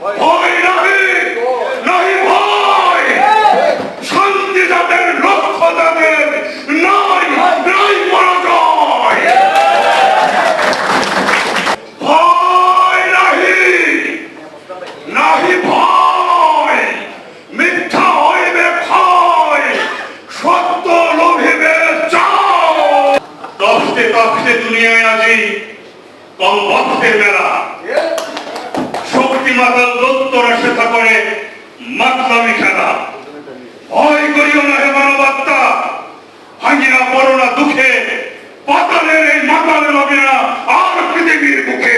ভয় নাহি নাহি ভয়। শান্তি যাদের লক্ষ্য ভয় নাহি নাহি ভয়। মিথ্যা হইবে ক্ষয় সত্য লোভিবে চাও তখতে তখতে দুনিয়ায় আজি কম ভক্তের মেলা। শক্তি মাতাল শেখা করে মাতলামি খেলা ভয় করিও না হে মানবাত্মা ভাঙিনা পড়ো না দুঃখে। পাতালের এই মাতালের হবে না আর পৃথিবীর মুখে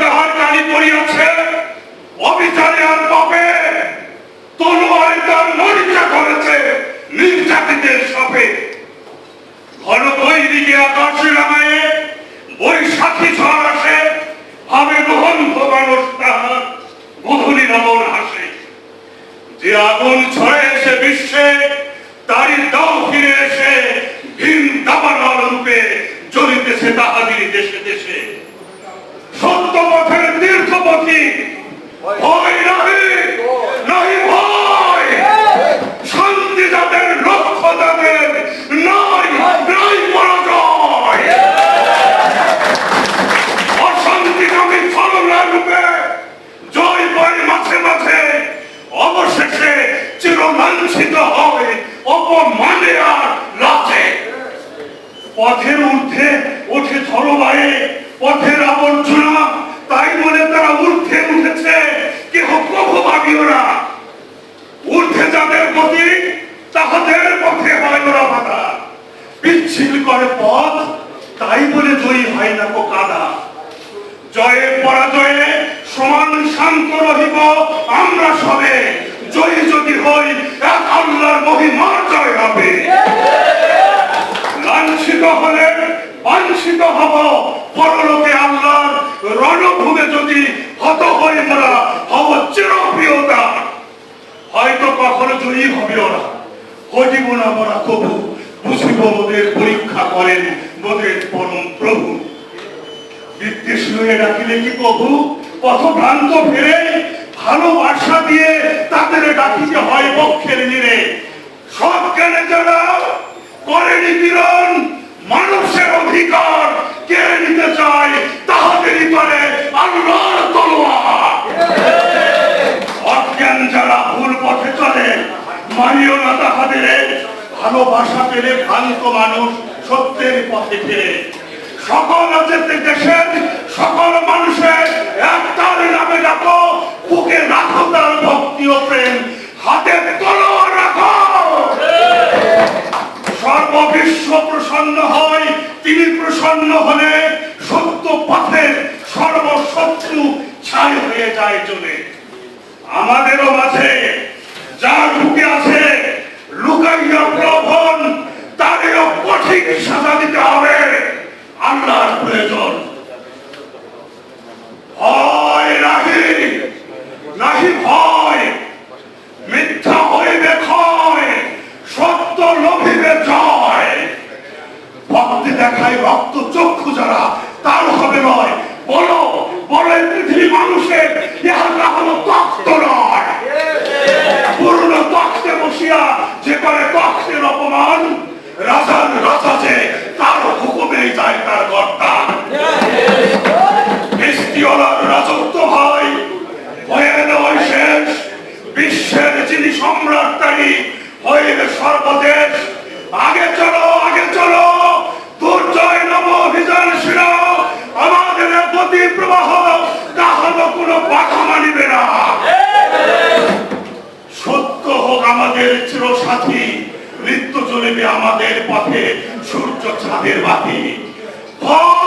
তাহার পড়িয়াছে, অবিচারে আর পাবে তলোয়ারে তার মরিচা করেছে নির্যাতিতের সাপে। ঘন বৈদিকে আকাশে রামায়ে বৈশাখী ঝড় আসে ভাবে মোহন্ত মানুষ তাহার মধুরী নমন হাসে। যে আগুন ছড়ে বিশ্বে, তারই দাও ফিরে এসে ভিন দাবানল রূপে জ্বলিতেছে তাহাদের দেশে দেশে সত্য পথের তীর্থপথী ভয় নাহি নাহি ভয় শান্তি যাদের লক্ষ্য তাদের নাই নাই পরাজয় অশান্তিকামী ছলনা রূপে জয় পায় মাঝে মাঝে অবশেষে চিরলাঞ্ছিত হয় অপমানে আর লাচে পথের ঊর্ধ্বে ওঠে ঝড়বায়ে পথের আবর্জনা। তাই বলে তারা ঊর্ধ্বে উঠেছে। কেহ প্রভু ভাবিও না। ঊর্ধ্বে যাদের গতি, তাহাদের পথে হয় ওরা বাধা। পিচ্ছিল করে পথ, তাই বলে জয়ী হয় না কো কাদা। জয়ে পরাজয়ে সমান শান্ত রহিব আমরা সবে। জয়ী যদি হই এক আল্লাহর মহিমার জয় হবে লাঞ্ছিত হলে বাঞ্ছিত হব পরলোকে আল্লাহর রণভূমে যদি হত হয়ে মোরা, হব চিরপ্রিয়তা হয়তো কখনো জয়ী হবে ওরা হইব না মোরা কবু বুঝিব ওদের পরীক্ষা করেন মোদের পরম প্রভু। লয়ে ডাকিলে কি প্রভু? ভালোবাসা দিয়ে তাদের ডাকিতে হয় পক্ষের নিরে। সব জ্ঞানে যারা করেনি পীড়ন মানুষের অধিকার কেড়ে নিতে চায় তাহাদেরই করে আল্লাহর তলোয়ার অজ্ঞান যারা ভুল পথে চলে মানিও না তাহাদের। ভালোবাসা পেলে ভ্রান্ত মানুষ সত্যের পথে ফিরে। সকল দেশের, সকল মানুষের একটার নামে ডাকো, বুকে রাখো তার ভক্তি ও প্রেম। হাতে তলোয়ার রাখো। সর্ববিশ্ব প্রসন্ন হয়, তিনি প্রসন্ন হলে সত্য পথে সর্বশত্রু ছাই হয়ে যায় চলে। আমাদেরও মাঝে যার বুকে আছে লুকাইয়া প্রবণ তাদেরও কঠিন সাজা দিতে হবে। আল্লাহর প্রয়োজন। ভয় নাহি নাহি ভয় মিথ্যা হইবে ক্ষয়, সত্য লোভিবে জয়। ভক্তি দেখায় রক্ত চক্ষু যারা, তার হবে নয় বলো বলো পৃথিবী মানুষের ইহাটা হলো হুকুমেই যায় তার কর্তা। মিষ্টিওয়ালার রাজত্ব ভাই হয়ে নয় শেষ। বিশ্বের যিনি সম্রাট তাই হইবে সর্বদেশ। আগে চলো আগে চলো। দুর্জয় নব অভিযান ছিল আমাদের গতি প্রবাহ তাহলে কোনো বাধা মানিবে না। সত্য হোক আমাদের চিরসাথী। নৃত্য চলিবে আমাদের পথে। সূর্য চাঁদের বাতি। ভয়